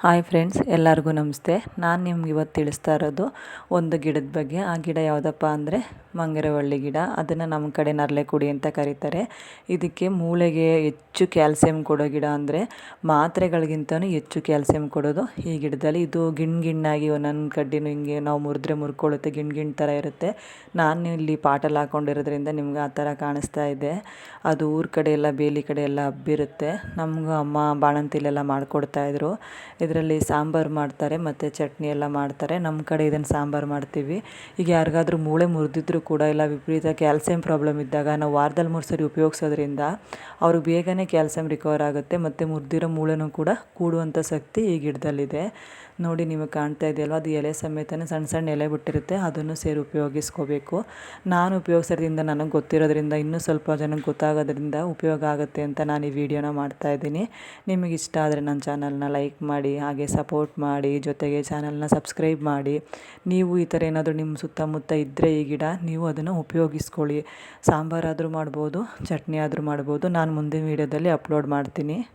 Hi friends, ಎಲ್ಲರಿಗೂ ನಮಸ್ತೆ. ನಾನು ನಿಮ್ಗೆ ಇವತ್ತು ತಿಳಿಸ್ತಾ ಇರೋದು ಒಂದು ಗಿಡದ ಬಗ್ಗೆ. ಆ ಗಿಡ ಯಾವುದಪ್ಪ ಅಂದರೆ ಮಂಗರವಳ್ಳಿ ಗಿಡ. ಅದನ್ನು ನಮ್ಮ ಕಡೆ ನರಳೆ ಕುಡಿ ಅಂತ ಕರೀತಾರೆ. ಇದಕ್ಕೆ ಮೂಳೆಗೆ ಹೆಚ್ಚು ಕ್ಯಾಲ್ಸಿಯಂ ಕೊಡೋ ಗಿಡ ಅಂದರೆ ಮಾತ್ರೆಗಳಿಗಿಂತನೂ ಹೆಚ್ಚು ಕ್ಯಾಲ್ಸಿಯಂ ಕೊಡೋದು. ಈ ಗಿಡದಲ್ಲಿ ಇದು ಗಿಣ್ ಗಿಣ್ಣಾಗಿ ಒಂದೊಂದು ಕಡ್ಡಿನೂ ಹಿಂಗೆ ನಾವು ಮುರಿದ್ರೆ ಮುರ್ಕೊಳ್ಳುತ್ತೆ, ಗಿಣ್ ಗಿಣ್ ಥರ ಇರುತ್ತೆ. ನಾನು ಇಲ್ಲಿ ಪಾಟಲ್ಲಿ ಹಾಕೊಂಡಿರೋದ್ರಿಂದ ನಿಮ್ಗೆ ಆ ಥರ ಕಾಣಿಸ್ತಾ ಇದೆ. ಅದು ಊರ ಕಡೆ ಎಲ್ಲ, ಬೇಲಿ ಕಡೆ ಎಲ್ಲ ಹಬ್ಬಿರುತ್ತೆ. ನಮಗೂ ಅಮ್ಮ ಬಾಣಂತಿಲೆಲ್ಲ ಮಾಡಿಕೊಡ್ತಾಯಿದ್ರು ಇದರಲ್ಲಿ ಸಾಂಬಾರು ಮಾಡ್ತಾರೆ, ಮತ್ತು ಚಟ್ನಿ ಎಲ್ಲ ಮಾಡ್ತಾರೆ. ನಮ್ಮ ಕಡೆ ಇದನ್ನು ಸಾಂಬಾರು ಮಾಡ್ತೀವಿ. ಈಗ ಯಾರಿಗಾದ್ರೂ ಮೂಳೆ ಮುರಿದಿದ್ರು ಕೂಡ ಇಲ್ಲ, ವಿಪರೀತ ಕ್ಯಾಲ್ಸಿಯಂ ಪ್ರಾಬ್ಲಮ್ ಇದ್ದಾಗ ನಾವು ವಾರದಲ್ಲಿ ಮೂರು ಸರಿ ಉಪಯೋಗಿಸೋದ್ರಿಂದ ಅವ್ರಿಗೆ ಬೇಗನೆ ಕ್ಯಾಲ್ಸಿಯಂ ರಿಕವರ್ ಆಗುತ್ತೆ, ಮತ್ತು ಮುರಿದಿರೋ ಮೂಳೆನೂ ಕೂಡ ಕೂಡುವಂಥ ಶಕ್ತಿ ಈ ಗಿಡದಲ್ಲಿದೆ. ನೋಡಿ, ನಿಮಗೆ ಕಾಣ್ತಾ ಇದೆಯಲ್ವ? ಅದು ಎಲೆ ಸಮೇತನೇ ಸಣ್ಣ ಸಣ್ಣ ಎಲೆ ಬಿಟ್ಟಿರುತ್ತೆ, ಅದನ್ನು ಸೇರಿ ಉಪಯೋಗಿಸ್ಕೋಬೇಕು. ನಾನು ಉಪಯೋಗಿಸೋದ್ರಿಂದ ನನಗೆ ಗೊತ್ತಿರೋದ್ರಿಂದ, ಇನ್ನೂ ಸ್ವಲ್ಪ ಜನಕ್ಕೆ ಗೊತ್ತಾಗೋದ್ರಿಂದ ಉಪಯೋಗ ಆಗುತ್ತೆ ಅಂತ ನಾನು ಈ ವಿಡಿಯೋನ ಮಾಡ್ತಾಯಿದ್ದೀನಿ ನಿಮಗೆ ಇಷ್ಟ ಆದರೆ ನನ್ನ ಚಾನಲ್ನ ಲೈಕ್ ಮಾಡಿ, ಹಾಗೆ ಸಪೋರ್ಟ್ ಮಾಡಿ, ಜೊತೆಗೆ ಚಾನಲ್ನ ಸಬ್ಸ್ಕ್ರೈಬ್ ಮಾಡಿ. ನೀವು ಈ ಥರ ಏನಾದರೂ ನಿಮ್ಮ ಸುತ್ತಮುತ್ತ ಇದ್ದರೆ ಈ ಗಿಡ, ನೀವು ಅದನ್ನು ಉಪಯೋಗಿಸ್ಕೊಳ್ಳಿ. ಸಾಂಬಾರಾದರೂ ಮಾಡ್ಬೋದು, ಚಟ್ನಿ ಆದರೂ ಮಾಡ್ಬೋದು. ನಾನು ಮುಂದಿನ ವೀಡಿಯೋದಲ್ಲಿ ಅಪ್ಲೋಡ್ ಮಾಡ್ತೀನಿ.